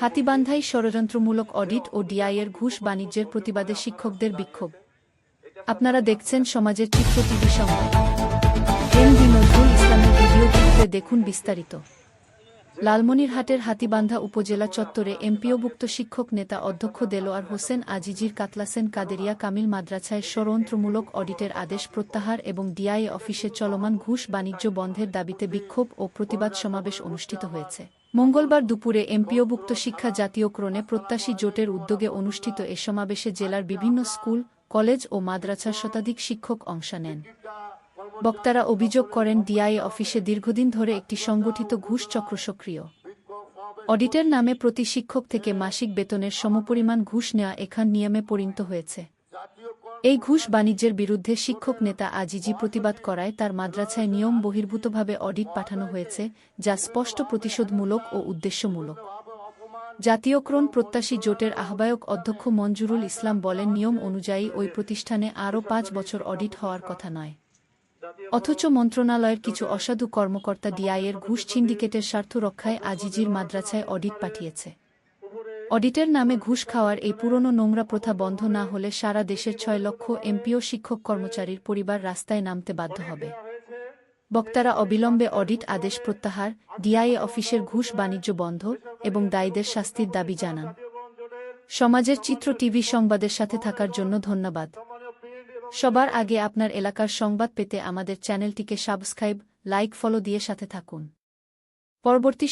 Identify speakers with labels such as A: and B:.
A: হাতিবান্ধাই ষড়যন্ত্রমূলক audit ও ডিআইয়ের ঘুষ বাণিজ্যের প্রতিবাদে শিক্ষকদের বিক্ষোভ। আপনারা দেখছেন সমাজের চিত্র টিভি নজরুল ইসলামের দেখুন বিস্তারিত। লালমনিরহাটের হাতিবান্ধা উপজেলা চত্বরে এমপিওভুক্ত শিক্ষক নেতা অধ্যক্ষ দেলোয়ার হোসেন আজিজির কাতলাসেন কাদেরিয়া কামিল মাদ্রাসায় ষড়যন্ত্রমূলক অডিটের আদেশ প্রত্যাহার এবং ডিআইএ অফিসে চলমান ঘুষ বাণিজ্য বন্ধের দাবিতে বিক্ষোভ ও প্রতিবাদ সমাবেশ অনুষ্ঠিত হয়েছে। মঙ্গলবার দুপুরে এমপিওভুক্ত শিক্ষা জাতীয়করণে প্রত্যাশী জোটের উদ্যোগে অনুষ্ঠিত এ সমাবেশে জেলার বিভিন্ন স্কুল, কলেজ ও মাদ্রাসার শতাধিক শিক্ষক অংশ নেন। বক্তারা অভিযোগ করেন ডিআইএ অফিসে দীর্ঘদিন ধরে একটি সংগঠিত ঘুষ চক্র সক্রিয়। অডিটের নামে প্রতি শিক্ষক থেকে মাসিক বেতনের সমপরিমাণ ঘুষ নেওয়া এখান নিয়মে পরিণত হয়েছে। এই ঘুষ বাণিজ্যের বিরুদ্ধে শিক্ষক নেতা আজিজি প্রতিবাদ করায় তার মাদ্রাসায় নিয়ম বহির্ভূতভাবে অডিট পাঠানো হয়েছে, যা স্পষ্ট প্রতিশোধমূলক ও উদ্দেশ্যমূলক। জাতীয়করণ প্রত্যাশী জোটের আহ্বায়ক অধ্যক্ষ মঞ্জুরুল ইসলাম বলেন, নিয়ম অনুযায়ী ওই প্রতিষ্ঠানে আরও পাঁচ বছর অডিট হওয়ার কথা নয়। অথচ মন্ত্রণালয়ের কিছু অসাধু কর্মকর্তা ডিআইয়ের ঘুষ সিন্ডিকেটের স্বার্থ রক্ষায় আজিজির মাদ্রাসায় অডিট পাঠিয়েছে। অডিটের নামে ঘুষ খাওয়ার এই পুরনো নোংরা প্রথা বন্ধ না হলে সারা দেশের ছয় লক্ষ এমপিও শিক্ষক কর্মচারীর পরিবার রাস্তায় নামতে বাধ্য হবে। বক্তারা অবিলম্বে অডিট আদেশ প্রত্যাহার, ডিআইএ অফিসের ঘুষ বাণিজ্য বন্ধ এবং দায়ীদের শাস্তির দাবি জানান। সমাজের চিত্র টিভি সংবাদের সাথে থাকার জন্য ধন্যবাদ। সবার আগে আপনার এলাকার সংবাদ পেতে আমাদের চ্যানেলটিকে সাবস্ক্রাইব, লাইক, ফলো দিয়ে সাথে থাকুন। পরবর্তী